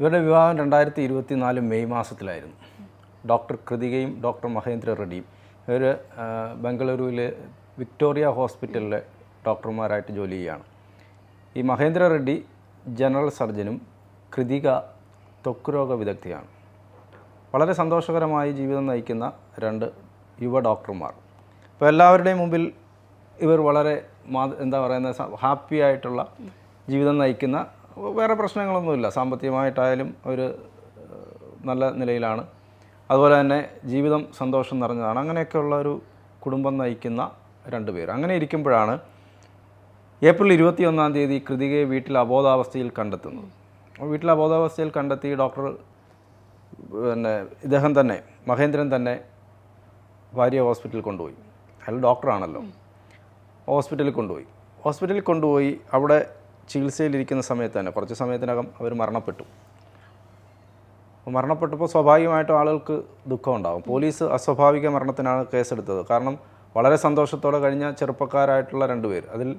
ഇവരുടെ വിവാഹം രണ്ടായിരത്തി ഇരുപത്തി നാല് മെയ് മാസത്തിലായിരുന്നു. ഡോക്ടർ കൃതികയും ഡോക്ടർ മഹേന്ദ്ര റെഡ്ഡിയും ഇവർ ബംഗളൂരുവിലെ വിക്ടോറിയ ഹോസ്പിറ്റലിലെ ഡോക്ടർമാരായിട്ട് ജോലി ചെയ്യുകയാണ്. ഈ മഹേന്ദ്ര റെഡ്ഡി ജനറൽ സർജനും കൃതിക ത്വക്ക് രോഗ വിദഗ്ധയാണ്. വളരെ സന്തോഷകരമായി ജീവിതം നയിക്കുന്ന രണ്ട് യുവ ഡോക്ടർമാർ. അപ്പോൾ എല്ലാവരുടെയും മുമ്പിൽ ഇവർ വളരെ എന്താ പറയുന്ന ഹാപ്പി ആയിട്ടുള്ള ജീവിതം നയിക്കുന്ന വേറെ പ്രശ്നങ്ങളൊന്നുമില്ല. സാമ്പത്തികമായിട്ടായാലും അവർ നല്ല നിലയിലാണ്. അതുപോലെ തന്നെ ജീവിതം സന്തോഷം നിറഞ്ഞതാണ്. അങ്ങനെയൊക്കെയുള്ള ഒരു കുടുംബം നയിക്കുന്ന രണ്ട് പേർ അങ്ങനെ ഇരിക്കുമ്പോഴാണ് ഏപ്രിൽ ഇരുപത്തി ഒന്നാം തീയതി കൃതികയെ വീട്ടിൽ അബോധാവസ്ഥയിൽ കണ്ടെത്തുന്നത്. വീട്ടിൽ അബോധാവസ്ഥയിൽ കണ്ടെത്തി ഡോക്ടർ പിന്നെ ഇദ്ദേഹം തന്നെ മഹേന്ദ്രൻ തന്നെ ഭാര്യ ഹോസ്പിറ്റലിൽ കൊണ്ടുപോയി. അയാൾ ഡോക്ടറാണല്ലോ. ഹോസ്പിറ്റലിൽ കൊണ്ടുപോയി. ഹോസ്പിറ്റലിൽ കൊണ്ടുപോയി. അവിടെ ചികിത്സയിലിരിക്കുന്ന സമയത്ത് തന്നെ കുറച്ച് സമയത്തിനകം അവർ മരണപ്പെട്ടു. മരണപ്പെട്ടപ്പോൾ സ്വാഭാവികമായിട്ടും ആളുകൾക്ക് ദുഃഖം ഉണ്ടാകും പോലീസ് അസ്വാഭാവിക മരണത്തിനാണ് കേസെടുത്തത്. കാരണം വളരെ സന്തോഷത്തോടെ കഴിഞ്ഞ ചെറുപ്പക്കാരായിട്ടുള്ള രണ്ടുപേർ അതിൽ